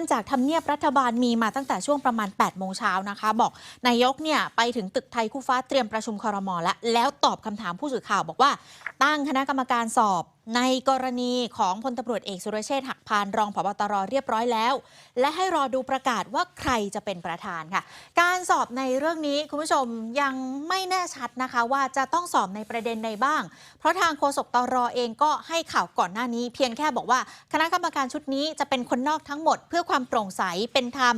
านจากทำเนียบรัฐบาลมีมาตั้งแต่ช่วงประมาณ 8 โมงเช้านะคะ บอกนายกเนี่ยไปถึงตึกไทยคู่ฟ้าเตรียมประชุมครมแล้วแล้วตอบคำถามผู้สื่อข่าวบอกว่า ตั้งคณะกรรมการสอบ ในกรณีของพลตำรวจเอกสุรเชษฐ์หักพานรองผบตรเรียบร้อยแล้ว และให้รอดูประกาศว่าใครจะเป็นประธานค่ะ การสอบในเรื่องนี้คุณผู้ชมยังไม่แน่ชัดนะคะ ว่าจะต้องสอบในประเด็นใดบ้าง เพราะทางโฆษกตรอเองก็ให้ข่าวก่อนหน้านี้ เพียงแค่บอกว่า คณะกรรมการชุดนี้จะเป็นคนนอกทั้งหมด เพื่อความโปร่งใสเป็นธรรม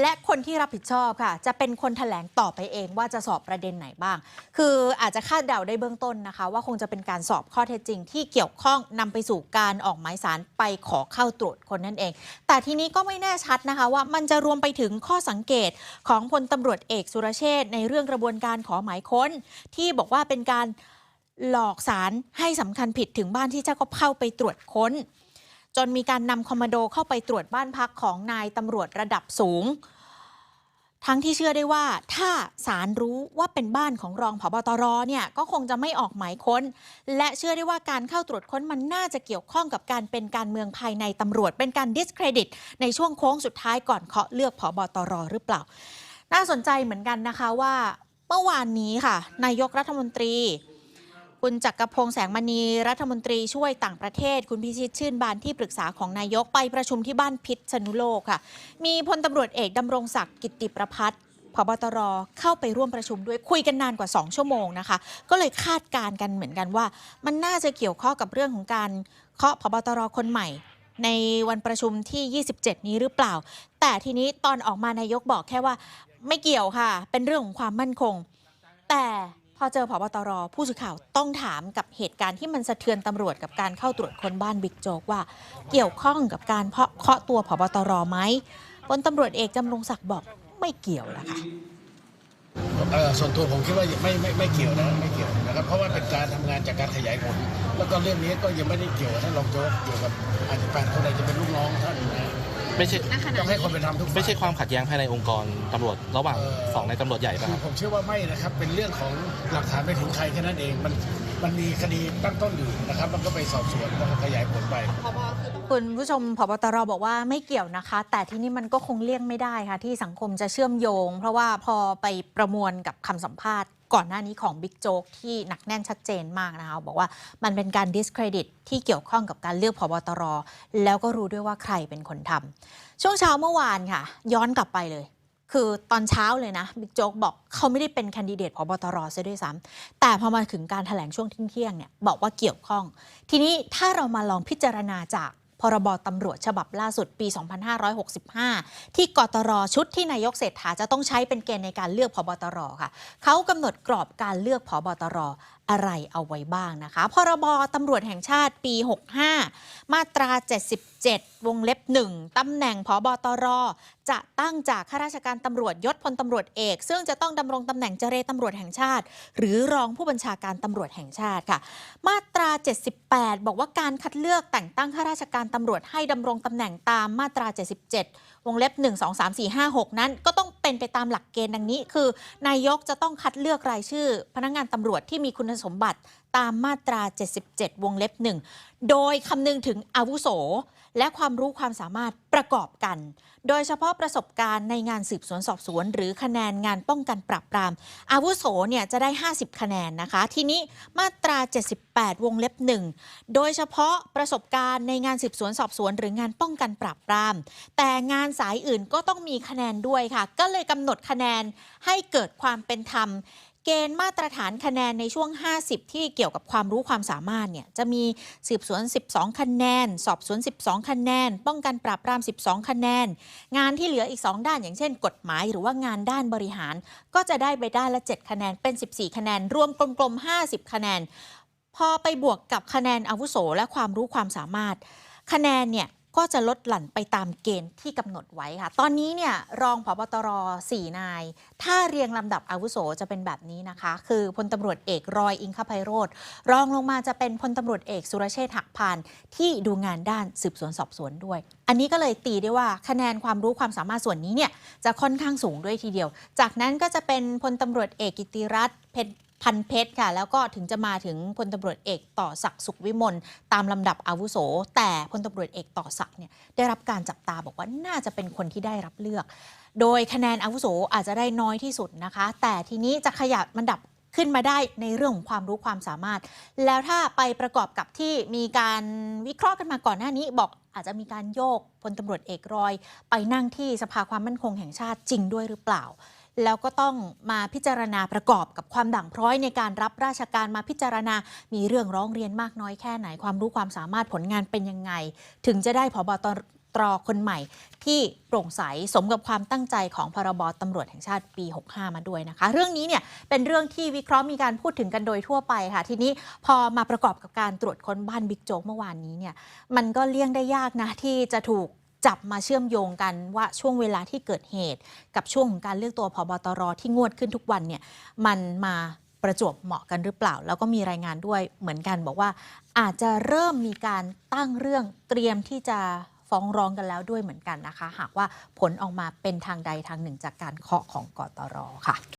และคนที่รับผิดชอบค่ะ จะเป็นคนแถลงต่อไปเองว่าจะสอบประเด็นไหนบ้าง คืออาจจะคาดเดาได้เบื้องต้นนะคะ ว่าคงจะเป็นการสอบข้อเท็จจริงที่เกี่ยวข้องต้องนำไปสู่การออกหมายสารไปขอเข้าตรวจคนนั่นเอง แต่ทีนี้ก็ไม่แน่ชัดนะคะว่ามันจะรวมไปถึงข้อสังเกตของพลตำรวจเอกสุรเชษในเรื่องกระบวนการขอหมายค้น ที่บอกว่าเป็นการหลอกสารให้สำคัญผิดถึงบ้านที่เจ้าก็เข้าไปตรวจค้น จนมีการนำคอมมานโดเข้าไปตรวจบ้านพักของนายตำรวจระดับสูง ทั้งที่เชื่อได้ว่าถ้าศาลรู้ว่าเป็นบ้านของรองผบตรเนี่ยก็คงจะไม่ออกหมายค้น และเชื่อได้ว่าการเข้าตรวจค้นมันน่าจะเกี่ยวข้องกับการเป็นการเมืองภายในตำรวจ เป็นการดิสเครดิต ในช่วงโค้งสุดท้ายก่อนเคาะเลือกผบตรหรือเปล่า น่าสนใจเหมือนกันนะคะว่า เมื่อวานนี้ค่ะ นายกรัฐมนตรี คุณจักรพงษ์แสงมณีรัฐมนตรีช่วยต่างประเทศ คุณพิชิตชื่นบานที่ปรึกษาของนายกไปประชุมที่บ้านพิษณุโลกค่ะ มีพลตำรวจเอกดำรงศักดิ์กิติประพัฒน์พบตรเข้าไปร่วมประชุมด้วยคุยกันนานกว่า 2 ชั่วโมงนะคะ ก็เลยคาดการณ์กันเหมือนกันว่า มันน่าจะเกี่ยวข้องกับเรื่องของการเคาะพบตรคนใหม่ ในวันประชุมที่ 27 นี้หรือเปล่า แต่ทีนี้ตอนออกมานายกบอกแค่ว่า ไม่เกี่ยวค่ะ เป็นเรื่องของความมั่นคง แต่ พอเจอผบตรผู้สื่อข่าวต้องถามกับเหตุการณ์ที่มันสะเทือนตำรวจกับการเข้าตรวจคนบ้านบิ๊กโจ๊กว่า เกี่ยวข้องกับการเพาะเคาะตัวผบตรไหมพลตำรวจเอกจำรงศักดิ์บอกไม่เกี่ยวแล้วค่ะส่วนตัวผมคิดว่าไม่ไม่ไม่เกี่ยวนะไม่เกี่ยวนะครับเพราะว่าเป็นการทำงานจากการขยายผลแล้วก็เรื่องนี้ก็ยังไม่ได้เกี่ยวท่านรองโจ๊กเกี่ยวกับอาจจะแปดคนใดจะเป็นลูกน้องท่านนะ ไม่ใช่ต้องให้คนเป็นธรรมทุกฝ่าย ไม่ใช่ความขัดแย้งภายในองค์กรตำรวจระหว่างเอ่อ สองในตำรวจใหญ่ป่ะคืคอรับ ผมเชื่อว่าไม่นะครับเป็นเรื่องของหลักฐานไปถึงใครแค่นั้นเองมันมันมีคดีตั้งต้นอยู่นะครับ มันก็ไปสอบสวนแล้วก็ขยายผลไปคุณผู้ชมพบตรบอกว่าไม่เกี่ยวนะคะ แต่ที่นี่มันก็คงเลี่ยงไม่ได้ค่ะ ที่สังคมจะเชื่อมโยง เพราะว่าพอไปประมวลกับคำสัมภาษณ์ ก่อนหน้านี้ของบิ๊กโจ๊กที่หนักแน่นชัดเจนมากนะคะบอกว่ามันเป็นการดิสเครดิตที่เกี่ยวข้องกับการเลือกพบตร แล้วก็รู้ด้วยว่าใครเป็นคนทำช่วงเช้าเมื่อวานค่ะ ย้อนกลับไปเลย คือตอนเช้าเลยนะบิ๊กโจ๊กบอกเขาไม่ได้เป็นแคนดิเดตพบตรซะด้วยซ้ำแต่พอมาถึงการแถลงช่วงเที่ยงเนี่ยบอกว่าเกี่ยวข้อง ทีนี้ถ้าเรามาลองพิจารณาจาก พรบตำรวจฉบับล่าสุดปี 2565 ที่กตรชุดที่นายกเศรษฐาจะต้องใช้เป็นเกณฑ์ในการเลือกพบตรค่ะเขากำหนดกรอบการเลือกพบตร อะไรเอาไว้บ้างนะคะ พรบตำรวจแห่งชาติปี 65 มาตรา 77 วงเล็บ 1 ตำแหน่งพบตร จะตั้งจากข้าราชการตำรวจยศพลตำรวจเอก ซึ่งจะต้องดำรงตำแหน่งเจรตำรวจแห่งชาติ หรือรองผู้บัญชาการตำรวจแห่งชาติค่ะ มาตรา 78 บอกว่าการคัดเลือกแต่งตั้งข้าราชการตำรวจให้ดำรงตำแหน่งตามมาตรา 77 วงเล็บ 1 2 3 4 5 6 นั้นก็ต้องเป็นไปตามหลักเกณฑ์ดังนี้ คือ นายกจะต้องคัดเลือกรายชื่อ พนักงานตำรวจที่มีคุณสมบัติตามมาตรา 77 วงเล็บ1โดยคำนึงถึงอาวุโส และความรู้ความสามารถประกอบกัน โดยเฉพาะประสบการณ์ในงานสืบสวนสอบสวน หรือคะแนนงานป้องกันปราบปราม อาวุโสเนี่ยจะได้ 50 คะแนนนะคะ ทีนี้มาตรา 78 วงเล็บ1โดยเฉพาะประสบการณ์ในงานสืบสวนสอบสวน หรืองานป้องกันปราบปราม แต่งานสายอื่นก็ต้องมีคะแนนด้วยค่ะ ก็เลยกำหนดคะแนนให้เกิดความเป็นธรรม เกณฑ์มาตรฐานคะแนนในช่วง 50 ที่เกี่ยวกับความรู้ความสามารถเนี่ยจะมีสืบสวน 12 คะแนน สอบสวน 12 คะแนน ป้องกันปราบปราม 12 คะแนน งานที่เหลืออีก 2 ด้าน อย่างเช่น กฎหมายหรือว่างานด้านบริหาร ก็จะได้ไปด้านละ 7 คะแนนเป็น 14 คะแนน รวมกลมๆ 50 คะแนน พอไปบวกกับคะแนนอาวุโสและความรู้ความสามารถ คะแนนเนี่ย ก็จะลดหลั่นไปตามเกณฑ์ที่กำหนดไว้ค่ะ ตอนนี้เนี่ยรองผบตร4นาย ถ้าเรียงลำดับอาวุโสจะเป็นแบบนี้นะคะ คือพลตำรวจเอกรอยอิงคภัยโรธรองลงมาจะเป็นพลตำรวจเอกสุรเชษฐ์หักพานที่ดูงานด้านสืบสวนสอบสวนด้วย อันนี้ก็เลยตีได้ว่าคะแนนความรู้ความสามารถส่วนนี้เนี่ยจะค่อนข้างสูงด้วยทีเดียว จากนั้นก็จะเป็นพลตำรวจเอกกิติรัตน์เพชร พันเพชรค่ะ แล้วก็ถึงจะมาถึงพลตำรวจเอกต่อศักดิ์สุขวิมลตามลำดับอาวุโส แต่พลตำรวจเอกต่อศักดิ์เนี่ยได้รับการจับตาบอกว่าน่าจะเป็นคนที่ได้รับเลือก โดยคะแนนอาวุโสอาจจะได้น้อยที่สุดนะคะ แต่ทีนี้จะขยับมันดับขึ้นมาได้ในเรื่องของความรู้ความสามารถ แล้วถ้าไปประกอบกับที่มีการวิเคราะห์กันมาก่อนหน้านี้ บอกอาจจะมีการโยกพลตำรวจเอกรอย ไปนั่งที่สภาความมั่นคงแห่งชาติจริงด้วยหรือเปล่า แล้วก็ต้องมาพิจารณาประกอบกับความด่างพร้อยในการรับราชการมาพิจารณา มีเรื่องร้องเรียนมากน้อยแค่ไหนความรู้ความสามารถผลงานเป็นยังไง ถึงจะได้ผบตรคนใหม่ ที่โปร่งใสสมกับความตั้งใจของพรบตำรวจแห่งชาติปี 65 มาด้วยนะคะ เรื่องนี้เนี่ยเป็นเรื่องที่วิเคราะห์มีการพูดถึงกันโดยทั่วไปค่ะ ทีนี้พอมาประกอบกับการตรวจค้นบ้านบิ๊กโจ๊กเมื่อวานนี้เนี่ยมันก็เลี่ยงได้ยากนะที่จะถูก จับมาเชื่อมโยงกันว่าช่วงเวลาที่เกิดเหตุ กับช่วงของการเลือกตัวพบตรที่งวดขึ้นทุกวันเนี่ยมันมาประจวบเหมาะกันหรือเปล่า แล้วก็มีรายงานด้วยเหมือนกันบอกว่า อาจจะเริ่มมีการตั้งเรื่องเตรียมที่จะฟ้องร้องกันแล้วด้วยเหมือนกันนะคะ หากว่าผลออกมาเป็นทางใดทางหนึ่งจากการเคาะของกตรค่ะ